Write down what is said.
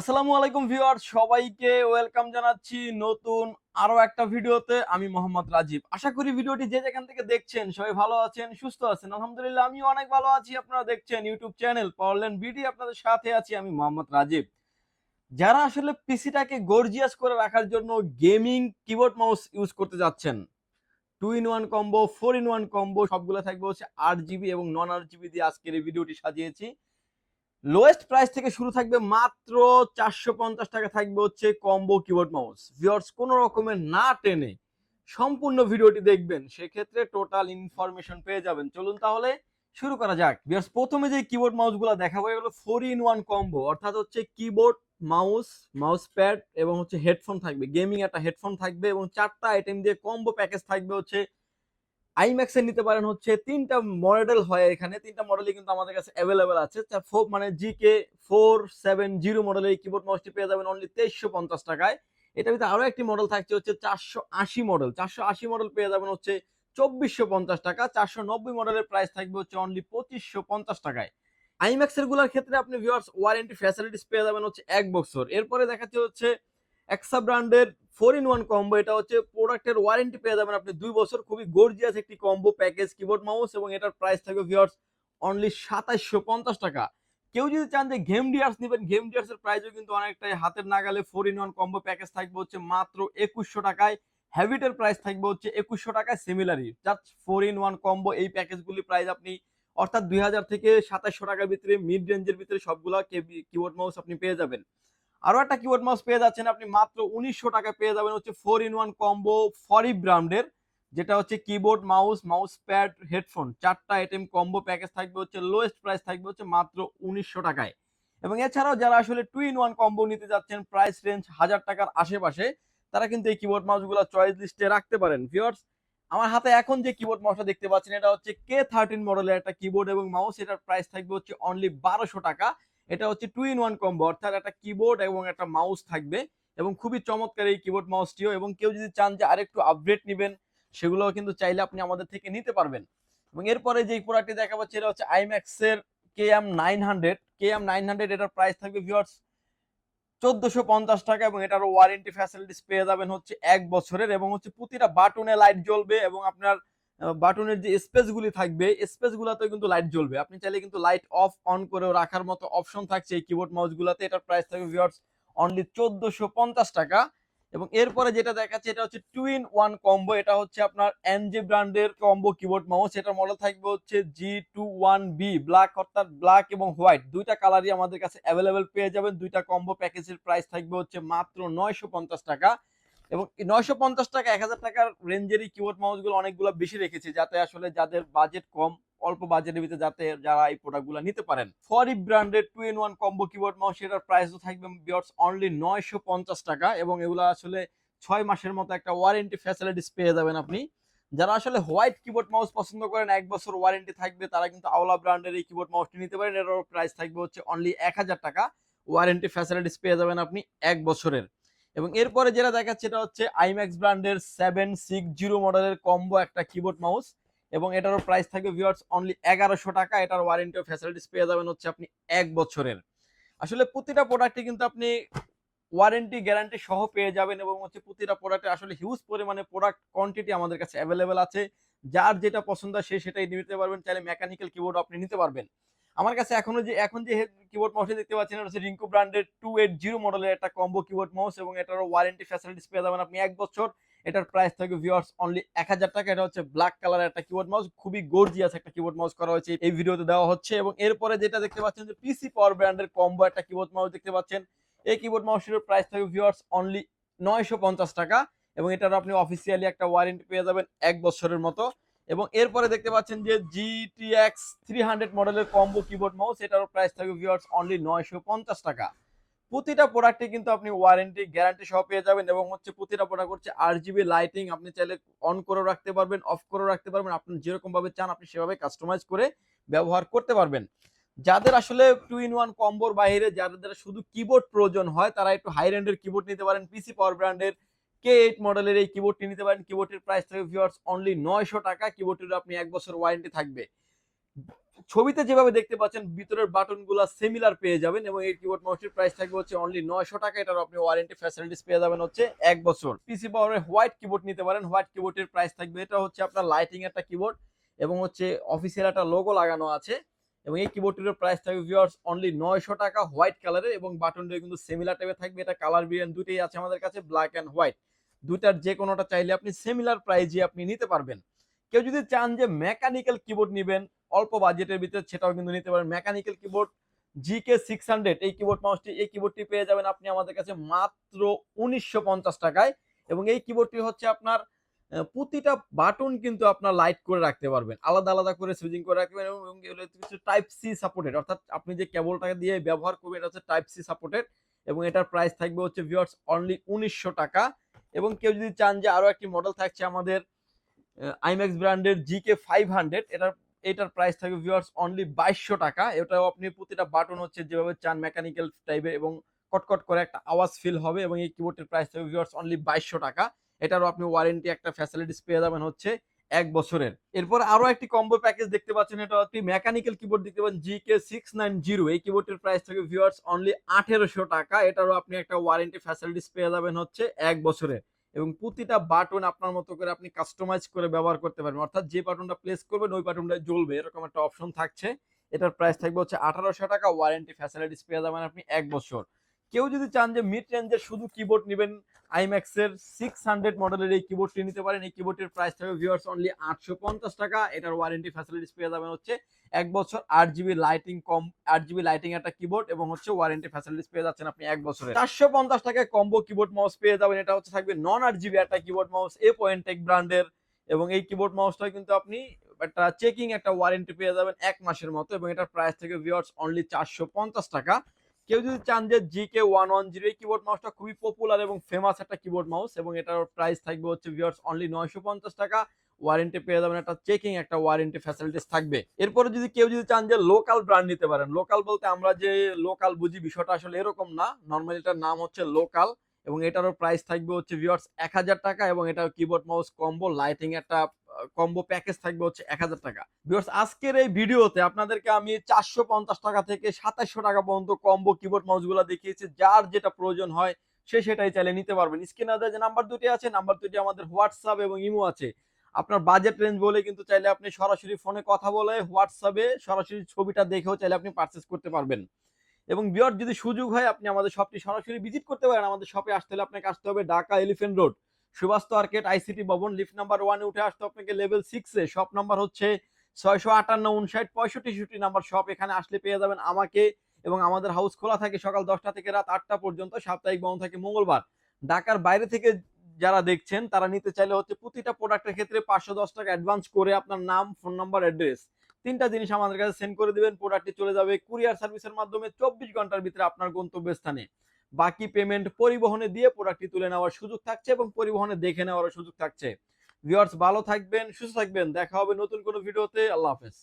আসসালামু আলাইকুম ভিউয়ার সবাইকে ওয়েলকাম জানাচ্ছি নতুন আরও একটা ভিডিওতে। আমি মোহাম্মদ রাজীব। আশা করি ভিডিওটি যে যেখান থেকে দেখছেন, সবাই ভালো আছেন, সুস্থ আছেন। আলহামদুলিল্লাহ আমি অনেক ভালো আছি। আপনারা দেখছেন ইউটিউব চ্যানেল পাওয়ারল্যান্ড বিডি। আপনাদের সাথে আছি আমি মোহাম্মদ রাজীব। যারা আসলে পিসিটাকে গর্জিয়াস করে রাখার জন্য গেমিং কিবোর্ড মাউস ইউজ করতে যাচ্ছেন two in one combo four in one combo, সবগুলো থাকবে হচ্ছে আট জিবি এবং নন আট জিবি দিয়ে আজকের এই ভিডিওটি সাজিয়েছি। লোয়েস্ট প্রাইস থেকে শুরু থাকবে মাত্র চারশো পঞ্চাশ টাকা থাকবে হচ্ছে কম্বো কিবোর্ড মাউস ভিওর্স কোনো রকমের না টেনে সম্পূর্ণ ভিডিওটি দেখবেন, সেক্ষেত্রে টোটাল ইনফরমেশন পেয়ে যাবেন। চলুন তাহলে শুরু করা যাক। ভিওর্স প্রথমে যে কিবোর্ড মাউসগুলো দেখাবো, এগুলো ফোর ইন ওয়ান কম্বো অর্থাৎ হচ্ছে কিবোর্ড মাউস মাউস প্যাড এবং হচ্ছে হেডফোন থাকবে। গেমিং একটা হেডফোন থাকবে এবং চারটা আইটেম দিয়ে কম্বো প্যাকেজ থাকবে হচ্ছে আইম্যাক্সের নিতে পারেন হচ্ছে তিনটা মডেল হয় এখানে। তিনটা মডেলই কিন্তু আমাদের কাছে অ্যাভেলেবেল আছে। মানে G K four seven zero মডেলের কিবোর্ড মাউসটি পেয়ে যাবেন অনলি তেইশশো পঞ্চাশ টাকায়। এটার ভিতরে আরও একটি মডেল থাকছে হচ্ছে চারশো আশি মডেল চারশো আশি মডেল পেয়ে যাবেন হচ্ছে চব্বিশশো পঞ্চাশ টাকা। চারশো নব্বই মডেলের প্রাইস থাকবে হচ্ছে অনলি পঁচিশশো পঞ্চাশ টাকায়। আইম্যাক্স এরগুলার ক্ষেত্রে আপনি ভিউয়ার্স ওয়ারেন্টি ফ্যাসিলিটিস পেয়ে যাবেন হচ্ছে এক বছর। এরপরে দেখাচ্ছে হচ্ছে এক্সা ব্র্যান্ডের ফোর ইন ওয়ান কম্বো এটা হচ্ছে প্রোডাক্টের ওয়ারেন্টি পেয়ে যাবেন আপনি দুই বছর। খুবই গর্জিয়াস একটি কম্বো প্যাকেজ কিবোর্ড মাউস এবং এটার প্রাইস থাকবে ভিউয়ার্স অনলি সাতাইশশো পঞ্চাশ টাকা। কেউ যদি চান যে গেম ডিয়ার্স নেবেন গেম ডিয়ার্স এর প্রাইসও কিন্তু অনেকটাই হাতের নাগালে four in one combo package থাকবে হচ্ছে মাত্র একুশশো টাকায়। হ্যাবিটের প্রাইস থাকবে হচ্ছে একুশশো টাকায়। সিমিলারই just four in one combo এই প্যাকেজগুলি প্রাইস আপনি অর্থাৎ দুই হাজার থেকে সাতাশশো টাকার ভিতরে মিড রেঞ্জের ভিতরে সবগুলা কিবোর্ড মাউস আপনি পেয়ে যাবেন। আরও একটা কিবোর্ড মাউস পেয়ে যাচ্ছেন আপনি মাত্র উনিশশো টাকায় পেয়ে যাবেন হচ্ছে ফোর ইন ওয়ান কম্বো ফরি ব্র্যান্ডের যেটা হচ্ছে keyboard mouse mouse pad headphone চারটা আইটেম কম্বো প্যাকেজ থাকবে হচ্ছে লোয়েস্ট প্রাইস থাকবে হচ্ছে মাত্র উনিশশো টাকায়। এবং এছাড়াও যারা আসলে টু ইন ওয়ান কম্বো নিতে যাচ্ছেন প্রাইস রেঞ্জ হাজার টাকার আশেপাশে, তারা কিন্তু এই কিবোর্ড মাউসগুলো চয়েস লিস্টে রাখতে পারেন। ভিউয়ার্স আমার হাতে এখন যে কিবোর্ড মাউসটা দেখতে পাচ্ছেন, এটা হচ্ছে কে থার্টিন মডেলের একটা কিবোর্ড এবং মাউস এটার প্রাইস থাকবে হচ্ছে অনলি বারোশো টাকা। এটা হচ্ছে টু ইন ওয়ান কম্বো অর্থাৎ একটা কিবোর্ড এবং একটা মাউস থাকবে এবং খুবই চমৎকার এই কিবোর্ড মাউসটিও এবং কেউ যদি চান যে আরেকটু আপডেট নেবেন, সেগুলোও কিন্তু চাইলে আপনি আমাদের থেকে নিতে পারবেন। এবং এরপরে যে প্রোডাক্টটি দেখা পাচ্ছে এটা হচ্ছে আইম্যাক্স এর K M nine hundred K M nine hundred এটার প্রাইস থাকবে ভিউয়ার্স চোদ্দশো পঞ্চাশ টাকা এবং এটার ওয়ারেন্টি ফ্যাসিলিটিস পেয়ে যাবেন হচ্ছে এক বছরের এবং হচ্ছে প্রতিটা বাটনে লাইট জ্বলবে এবং আপনার বাটনের যে স্পেস গুলি থাকবে স্পেস গুলাতেও কিন্তু লাইট জ্বলবে। আপনি চাইলে কিন্তু লাইট অফ অন করেও রাখার মতো অপশন থাকছে এই কিবোর্ড মাউস গুলাতে। এটার প্রাইস থাকবে ভিউয়ার্স অনলি চোদ্দশো পঞ্চাশ টাকা। এবং এরপরে যেটা দেখাচ্ছে, এটা হচ্ছে টু ইন ওয়ান কম্বো এটা হচ্ছে আপনার এনজে ব্র্যান্ডের কম্বো কিবোর্ড মাউস এটার মডেল থাকবে হচ্ছে G two one B black অর্থাৎ ব্ল্যাক এবং হোয়াইট দুইটা কালারই আমাদের কাছে অ্যাভেলেবেল পেয়ে যাবেন। দুইটা কম্বো প্যাকেজের প্রাইস থাকবে হচ্ছে মাত্র নয়শো পঞ্চাশ টাকা। এবং নয়শো পঞ্চাশ টাকা, এক হাজার টাকার রেঞ্জেরই কিবোর্ড মাউসগুলো অনেকগুলো বেশি রেখেছি যাতে আসলে যাদের বাজেট কম, অল্প বাজেটের ভিতরে যাতে যারা এই প্রোডাক্টগুলো নিতে পারেন। ফরি ব্র্যান্ডের two in one combo keyboard mouse এটার প্রাইসও থাকবে বিয়ার্স অনলি নয়শো পঞ্চাশ টাকা এবং এগুলো আসলে ছয় মাসের মতো একটা ওয়ারেন্টি ফ্যাসিলিটিস পেয়ে যাবেন আপনি। যারা আসলে হোয়াইট কিবোর্ড মাউস পছন্দ করেন, এক বছর ওয়ারেন্টি থাকবে, তারা কিন্তু আওলা ব্র্যান্ডের এই কিবোর্ড মাউসটি নিতে পারেন। এর প্রাইস থাকবে হচ্ছে অনলি এক হাজার টাকা। ওয়ারেন্টি ফ্যাসিলিটিস পেয়ে যাবেন আপনি এক বছরের। এবং এরপরে যেটা দেখাচ্ছে এটা হচ্ছে আইম্যাক্স ব্র্যান্ডের সেভেন সিক্স জিরো মডেলের কম্বো একটা কিবোর্ড মাউস এবং এটারও প্রাইস থাকবে ভিউয়ার্স অনলি এগারোশো টাকা। এটার ওয়ারেন্টি ফ্যাসিলিটিস পেয়ে যাবেন হচ্ছে আপনি এক বছরের। আসলে প্রতিটা প্রোডাক্টে কিন্তু আপনি ওয়ারেন্টি গ্যারান্টি সহ পেয়ে যাবেন এবং হচ্ছে প্রতিটা প্রোডাক্টে আসলে হিউজ পরিমাণে প্রোডাক্ট কোয়ান্টিটি আমাদের কাছে অ্যাভেলেবেল আছে। যার যেটা পছন্দ সে সেটাই নিতে পারবেন। চাইলে মেকানিক্যাল কিবোর্ড আপনি নিতে পারবেন। আমার কাছে এখনও যে, এখন যে কিবোর্ড মাউসটি দেখতে পাচ্ছেন, এটা হচ্ছে রিঙ্কু ব্র্যান্ডের টু এইট জিরো মডেলের একটা কম্বো কিবোর্ড মাউস এবং এটার ওয়ারেন্টি ফ্যাসিলিটিস পেয়ে যাবেন আপনি এক বছর। এটার প্রাইস থাকবে ভিউয়ার্স অনলি এক হাজার টাকা। এটা হচ্ছে ব্ল্যাক কালারের একটা কিবোর্ড মাউস খুবই গর্জিয়াস একটা কিবোর্ড মাউস করা হয়েছে এই ভিডিওতে দেওয়া হচ্ছে এবং এরপরে যেটা দেখতে পাচ্ছেন যে পিসি পাওয়ার ব্র্যান্ডের কম্বো একটা কিবোর্ড মাউস দেখতে পাচ্ছেন। এই কিবোর্ড মাউসটির প্রাইস থাকবে ভিউয়ার্স অনলি নয়শো পঞ্চাশ টাকা এবং এটার আপনি অফিসিয়ালি একটা ওয়ারেন্টি পেয়ে যাবেন এক বছরের মতো। এবং এরপরে দেখতে পাচ্ছেন যে জিটিএক্স থ্রি হান্ড্রেড মডেলের কম্বো কিবোর্ড মাউস এটার প্রাইস থাকবে ভিওয়ার্স অনলি নয়শো পঞ্চাশ টাকা। প্রতিটা প্রোডাক্টে কিন্তু আপনি ওয়ারেন্টি গ্যারান্টি সহ পেয়ে যাবেন এবং হচ্ছে প্রতিটা প্রোডাক্ট হচ্ছে আর জিবি লাইটিং আপনি চাইলে অন করে রাখতে পারবেন অফ করে রাখতে পারবেন। আপনি যেরকমভাবে চান আপনি সেভাবে কাস্টমাইজ করে ব্যবহার করতে পারবেন। যাদের আসলে টু ইন ওয়ান কম্বোর বাইরে, যাদের শুধু কিবোর্ড প্রয়োজন হয়, তারা একটু হাই রেন্ডের কিবোর্ড নিতে পারেন পিসি পাওয়ার ব্র্যান্ডের কে এইট মডেলের এই কিবোর্ডটি নিতে পারেন? কিবোর্ডের প্রাইস থাকবে ভিউয়ার্স অনলি নয়শো টাকা। কিবোর্ডটির আপনি এক বছর ওয়ারেন্টি থাকবে। ছবিতে যেভাবে দেখতে পাচ্ছেন, ভিতরের বাটনগুলো সিমিলার পেয়ে যাবেন এবং এই কিবোর্ড মাউসটির প্রাইস থাকবে হচ্ছে অনলি নয়শো টাকা। এটার আপনি ওয়ারেন্টি ফ্যাসিলিটিস পেয়ে যাবেন হচ্ছে এক বছর। পিসি পাওয়ারের হোয়াইট কিবোর্ড নিতে পারেন। হোয়াইট কিবোর্ডের প্রাইস থাকবে, এটা হচ্ছে আপনার লাইটিং একটা কিবোর্ড এবং হচ্ছে অফিসিয়াল একটা লোগো লাগানো আছে এবং এই কিবোর্ডটির প্রাইস থাকবে ভিউয়ার্স অনলি নয়শো টাকা। হোয়াইট কালারের এবং বাটনটা কিন্তু সিমিলার টাইপের থাকবে। এটা কালার ভেরিয়েন্ট দুটোই আছে আমাদের কাছে ব্ল্যাক অ্যান্ড হোয়াইট দুটার যে কোনোটা চাইলে আপনি সিমিলার প্রাইজে আপনি নিতে পারবেন। কেউ যদি চান যে মেকানিক্যাল কিবোর্ড নেবেন, অল্প বাজেটের ভিতরে সেটাও কিন্তু নিতে পারেন। Mechanical keyboard G K six hundred এই কিবোর্ড মাউসটি এই কিবোর্ডটি পেয়ে যাবেন আপনি আমাদের কাছে মাত্র উনিশশো পঞ্চাশ টাকায় এবং এই কিবোর্ডটি হচ্ছে আপনার প্রতিটা বাটন কিন্তু আপনার লাইট করে রাখতে পারবেন। আলাদা আলাদা করে সুইচিং করে রাখতে পারবেন এবং টাইপ সি সাপোর্টেড অর্থাৎ আপনি যে কেবলটাকে দিয়ে ব্যবহার করবেন, এটা হচ্ছে টাইপ সি সাপোর্টেড এবং এটার প্রাইস থাকবে হচ্ছে ভিউয়ার্স অনলি উনিশশো টাকা। এবং কেউ যদি চান যে আরও একটি মডেল থাকছে আমাদের আইম্যাক্স ব্র্যান্ডের জি কে ফাইভ হান্ড্রেড এটার এটার প্রাইস থাকবে ভিউয়ার্স অনলি বাইশশো টাকা। এটাও আপনি প্রতিটা বাটন হচ্ছে যেভাবে চান মেকানিক্যাল টাইপের এবং কটকট করে একটা আওয়াজ ফিল হবে এবং এই কিবোর্ডের প্রাইস থাকবে ভিউয়ার্স অনলি বাইশশো টাকা। এটারও আপনি ওয়ারেন্টি একটা ফ্যাসিলিটিস পেয়ে যাবেন হচ্ছে এক বছরের। এরপর আরও একটি কম্বো প্যাকেজ দেখতে পাচ্ছেন, এটা একটি মেকানিক্যাল কিবোর্ড দেখতে পাচ্ছেন G K six nine zero এই কিবোর্ডের প্রাইস থাকবে ভিউয়ার্স অনলি আঠেরোশো টাকা। এটারও আপনি একটা ওয়ারেন্টি ফ্যাসিলিটিস পেয়ে যাবেন হচ্ছে এক বছরের। এবং প্রতিটা বাটন আপনার মতো করে আপনি কাস্টমাইজ করে ব্যবহার করতে পারবেন। অর্থাৎ যে বাটনটা প্লেস করবেন, ওই বাটনটা জ্বলবে। এরকম একটা অপশন থাকছে। এটার প্রাইস থাকবে হচ্ছে আঠারোশো টাকা। ওয়ারেন্টি ফ্যাসিলিটিস পেয়ে যাবেন আপনি এক বছর। কেউ যদি চান যে মিড রেঞ্জের শুধু কিবোর্ড নেবেন আইম্যাক্স এর সিক্স হান্ড্রেড মডেলের এই কিবোর্ডটি নিতে পারেন। এই কিবোর্ডের প্রাইস থাকবে ভিউয়ার্স অনলি আটশো পঞ্চাশ টাকা। এটার ওয়ারেন্টি ফ্যাসিলিটিস পেয়ে যাবেন হচ্ছে এক বছর আট জিবি লাইটিং কম, আট জিবি লাইটিং একটা কিবোর্ড এবং হচ্ছে ওয়ারেন্টি ফ্যাসিলিটিস পেয়ে যাচ্ছেন আপনি এক বছরে। চারশো পঞ্চাশ টাকায় কম্বো কিবোর্ড মাউস পেয়ে যাবেন। এটা হচ্ছে থাকবে নন আট জিবি একটা keyboard mouse A point tech ব্র্যান্ডের এবং এই কিবোর্ড মাউসটা কিন্তু আপনি একটা চেকিং একটা ওয়ারেন্টি পেয়ে যাবেন এক মাসের মতো এবং এটার প্রাইস থেকে ভিউয়ার্স অনলি চারশো পঞ্চাশ টাকা। কেউ যদি চান যে G K one one zero এই কিবোর্ড মাউসটা খুবই পপুলার এবং ফেমাস একটা কিবোর্ড মাউস এবং এটার প্রাইস থাকবে হচ্ছে ভিওর্স অনলি নয়শো পঞ্চাশ টাকা ওয়ারেন্টি পেয়ে যাবেন একটা চেকিং একটা ওয়ারেন্টি ফ্যাসিলিটিস থাকবে। এরপরে যদি কেউ যদি চান যে লোকাল ব্র্যান্ড নিতে পারেন লোকাল বলতে আমরা যে লোকাল বুঝি বিষয়টা আসলে এরকম না নর্মালি এটার নাম হচ্ছে লোকাল এবং এটারও প্রাইস থাকবে হচ্ছে ভিউয়ার্স এক হাজার টাকা এবং এটার কিবোর্ড মাউস কম্বো লাইটিং একটা কম্বো প্যাকেজ থাকবে হচ্ছে এক হাজার টাকা। ভিউয়ার্স আজকের এই ভিডিওতে আপনাদেরকে আমি চারশো পঞ্চাশ টাকা থেকে সাতাশশো টাকা পর্যন্ত কম্বো কিবোর্ড মাউসগুলো দেখিয়েছি। যার যেটা প্রয়োজন হয়, সে সেটাই চাইলে নিতে পারবেন। স্ক্রিনে যে নাম্বার দুটি আছে নাম্বার দুটি আমাদের হোয়াটসঅ্যাপ এবং ইমো আছে। আপনার বাজেট রেঞ্জ বলে কিন্তু চাইলে আপনি সরাসরি ফোনে কথা বলে হোয়াটসঅ্যাপে সরাসরি ছবিটা দেখেও চাইলে আপনি পারচেস করতে পারবেন। এবং বিয়ার যদি সুযোগ হয়, আপনি আমাদের শপটি সরাসরি ভিজিট করতে পারেন। আমাদের শপে আসতে হলে আপনাকে আসতে হবে Dhaka Elephant Road Subastu Arcade ICT ভবন লিফট নাম্বার ওয়ানে উঠে আসতে আপনাকে লেভেল সিক্সে শপ নাম্বার হচ্ছে ছয়শো আটান্ন উনষাট পঁয়ষট্টি ষষ্টি নাম্বার শপ এখানে আসলে পেয়ে যাবেন আমাকে এবং আমাদের হাউস খোলা থাকে সকাল দশটা থেকে রাত আটটা পর্যন্ত, সাপ্তাহিক বন্ধ থাকে মঙ্গলবার। ঢাকার বাইরে থেকে যারা দেখছেন, তারা নিতে চাইলে হচ্ছে প্রতিটা প্রোডাক্টের ক্ষেত্রে পাঁচশো দশ টাকা অ্যাডভান্স করে আপনার নাম ফোন নাম্বার অ্যাড্রেস তিনটা জিনিস আমাদের কাছে সেন্ড করে দিবেন প্রোডাক্টটি চলে যাবে কুরিয়ার সার্ভিসের মাধ্যমে চব্বিশ ঘণ্টার ভিতরে আপনার গন্তব্যস্থানে। বাকি পেমেন্ট পরিবহনে দিয়ে প্রোডাক্টটি তুলে নেওয়ার সুযোগ থাকছে এবং পরিবহনে দেখে নেওয়ার সুযোগ থাকছে। ভিউয়ার্স ভালো থাকবেন, সুস্থ থাকবেন, দেখা হবে নতুন কোনো ভিডিওতে আল্লাহ হাফেজ।